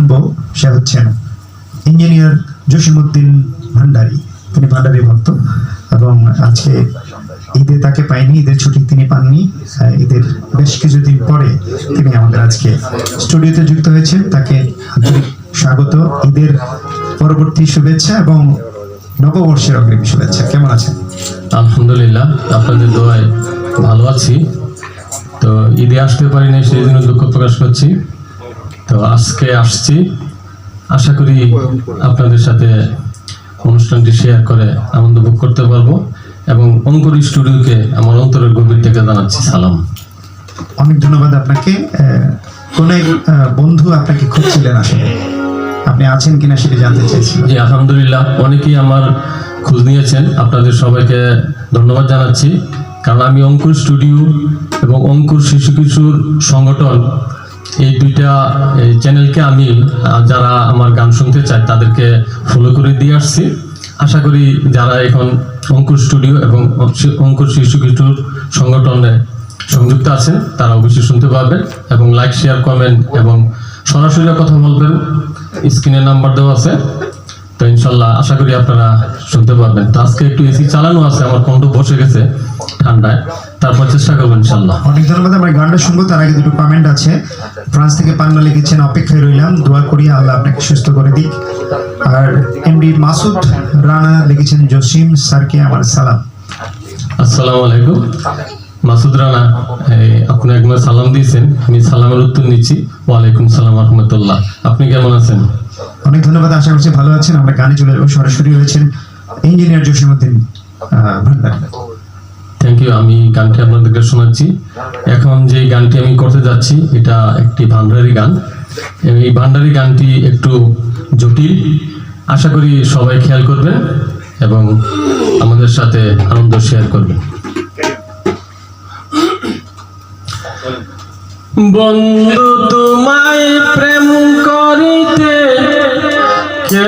শুনব সে হচ্ছেন ইঞ্জিনিয়ার জসিমুদ্দিন ভান্ডারী। তিনি ভান্ডারী ভক্ত এবং আজকে ঈদে তাকে পাইনি, ঈদের ছুটি তিনি পাননি। ঈদের বেশ কিছুদিন পরে তিনি আমাদের আজকে স্টুডিওতে যুক্ত হয়েছেন। তাকে স্বাগত, ঈদের পরবর্তী শুভেচ্ছা এবং নববর্ষের অগ্রিম শুভেচ্ছা। কেমন আছেন? আলহামদুলিল্লাহ, আপনাদের দোয়ায় ভালো আছি। তো ঈদে আসতে পারি নাই সেই জন্য দুঃখ প্রকাশ করছি। তো আজকে আসছি। আশা করি আপনাদের সাথে অনুষ্ঠানটি শেয়ার করে আনন্দ ভোগ করতে পারব এবং অঙ্কুর স্টুডিওকে আমার অন্তরের গভীর থেকে জানাচ্ছি সালাম। অনেক ধন্যবাদ আপনাকে। কোন এক বন্ধু আপনাকে খুঁজছিলেন আসলে? আপনি আছেন কিনা সেটা জানতে চাইছি জি আলহামদুলিল্লাহ। অনেকেই আমার খোঁজ নিয়েছেন। আপনাদের সবাইকে ধন্যবাদ জানাচ্ছি। কারণ আমি অঙ্কুর স্টুডিও এবং অঙ্কুর শিশু কিশোর সংগঠন এই দুইটা চ্যানেলকে আমি যারা আমার গান শুনতে চায়, তাদেরকে ফলো করে দিয়ে আসছি। আশা করি যারা এখন অঙ্কুর স্টুডিও এবং অঙ্কুর শিশু কিশোর সংগঠনে সংযুক্ত আছেন, তারা অবশ্যই শুনতে পারবেন এবং লাইক শেয়ার কমেন্ট এবং সরাসরি কথা বলবেন। স্ক্রিনে নাম্বার দেওয়া আছে। তো ইনশাল্লাহ আশা করি আপনারা শুনতে পারবেন। তো আজকে একটু এসি চালানো আছে, আমার কণ্ঠ বসে গেছে ঠান্ডায়। তারপর চেষ্টা করব ইনশাল্লাহ অনেক ধন্যবাদ আমরা গানটা শুনব তার আগে দুটো কমেন্ট আছে। ফ্রান্স থেকে পান্না লিখেছেন অপেক্ষায় রইলাম দোয়া করি আল্লাহ আপনাকে সুস্থ করে দিক। আর এমডি মাসুদ রানা লিখেছেন জসিম স্যারকে আমার সালাম। আসসালামু আলাইকুম। মাসুদ রানা আপনি একবার সালাম দিয়েছেন আমি সালামের উত্তর নিচ্ছি। ওয়ালাইকুম সালাম রহমতুল্লাহ। আপনি কেমন আছেন? অনেক ধন্যবাদ আশা করছি ভালো আছেন। আমরা গানে চলে যাব সরাসরি রয়েছেন ইঞ্জিনিয়ার জসিমুদ্দিন আহ, ভান্ডারী। থ্যাংক ইউ আমি গানটি আপনাদেরকে শোনাচ্ছি। এখন যে গানটি আমি করতে যাচ্ছি, এটা একটি ভান্ডারি গান। এই ভান্ডারি গানটি একটু জটিল, আশা করি সবাই খেয়াল করবেন এবং আমাদের সাথে আনন্দ শেয়ার করবেন। বন্ধু, তোমায় প্রেম করিতে কে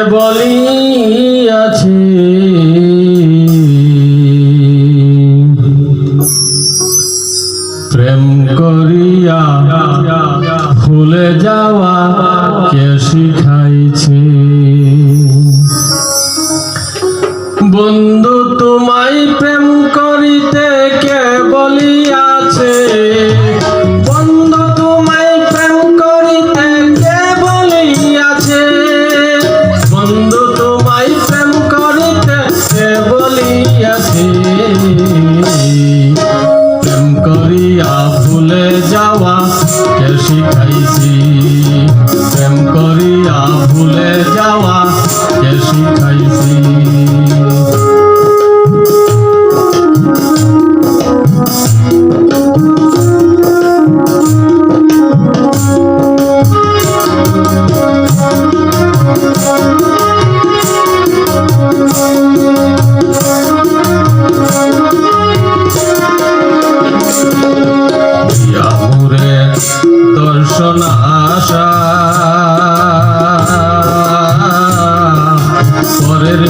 শিখাইছে যাওয়া কে শিখাইছি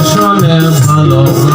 সনে ভালোবাসা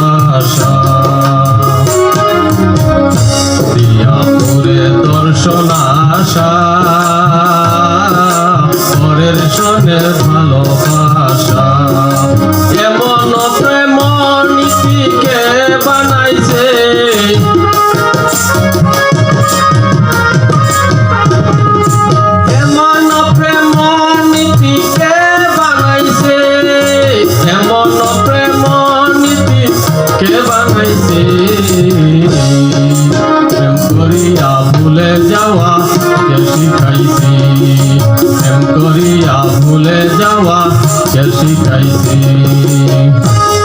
কে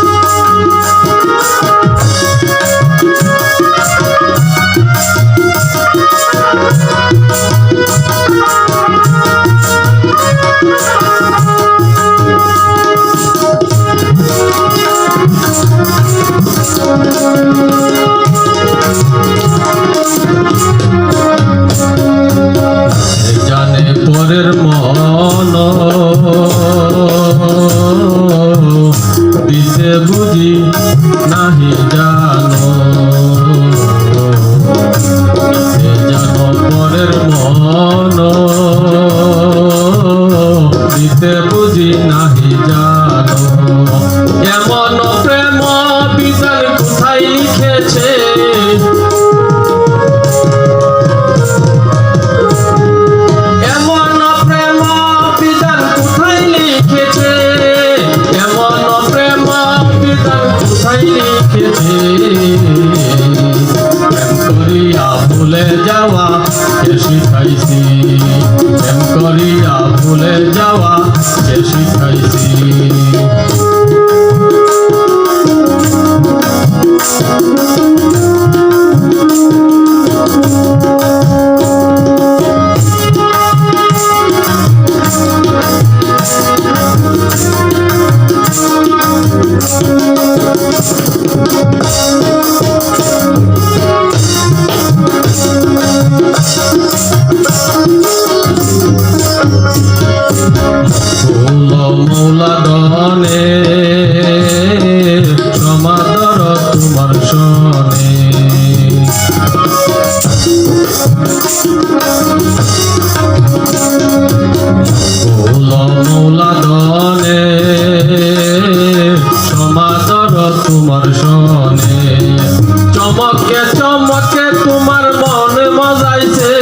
বুঝি নাহি যায় তোমার সনে। চমকে চমকে তোমার মন মজাইছে।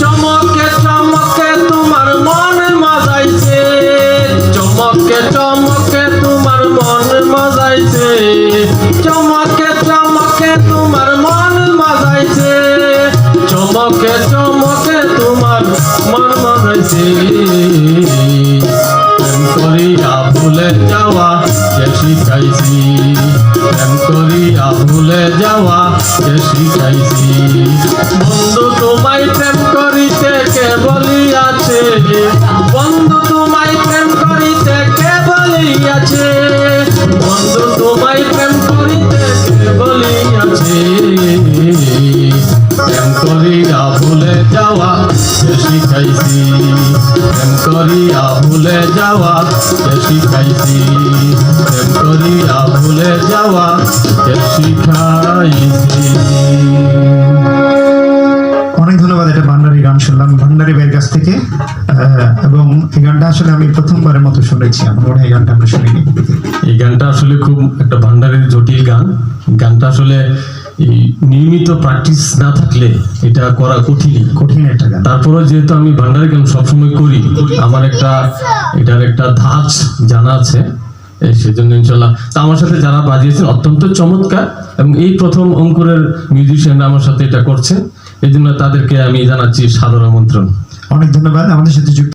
চমকে চমকে তোমার মন মজাইছে। চমকে চমকে তোমার মন মজাইছে। চমকে চমকে তোমার মন মজাইছে। চমকে চমকে তোমার মন মজাইছে। কে শিখাইছি প্রেম করিয়া ভুলে যাওয়া কে শিখাইছি বন্ধু তোমায় প্রেম করিতে কে বলিয়াছে? করিয়া ভুলে যাওয়া কে শিখাইছি। প্রেম করিয়া ভুলে যাওয়া কে শিখাইছি। অনেক ধন্যবাদ এটা ভান্ডারি গান শুনলাম ভান্ডারি ভাইয়ের কাছ থেকে। এবং এই গানটা আসলে আমি প্রথমবারের মতো শুনেছি আমার মনে হয় এই গানটা আমরা শুনিনি। এই গানটা আসলে খুব একটা ভান্ডারের জটিল গান। গানটা আসলে এই নিয়মিত প্র্যাকটিস না থাকলে এটা করা কঠিন কঠিন একটা গান। তারপরে যেহেতু আমি ভান্ডারের গান সবসময় করি আমার একটা এটার একটা ধাঁচ জানা আছে সেজন্য ইনশাল্লাহ। তা আমার সাথে যারা বাজিয়েছেন অত্যন্ত চমৎকার এবং এই প্রথম অঙ্কুরের মিউজিশিয়ান আমার সাথে এটা করছে এই জন্য তাদেরকে আমি জানাচ্ছি সাদর আমন্ত্রণ। অনেক ধন্যবাদ আমাদের সাথে যুক্ত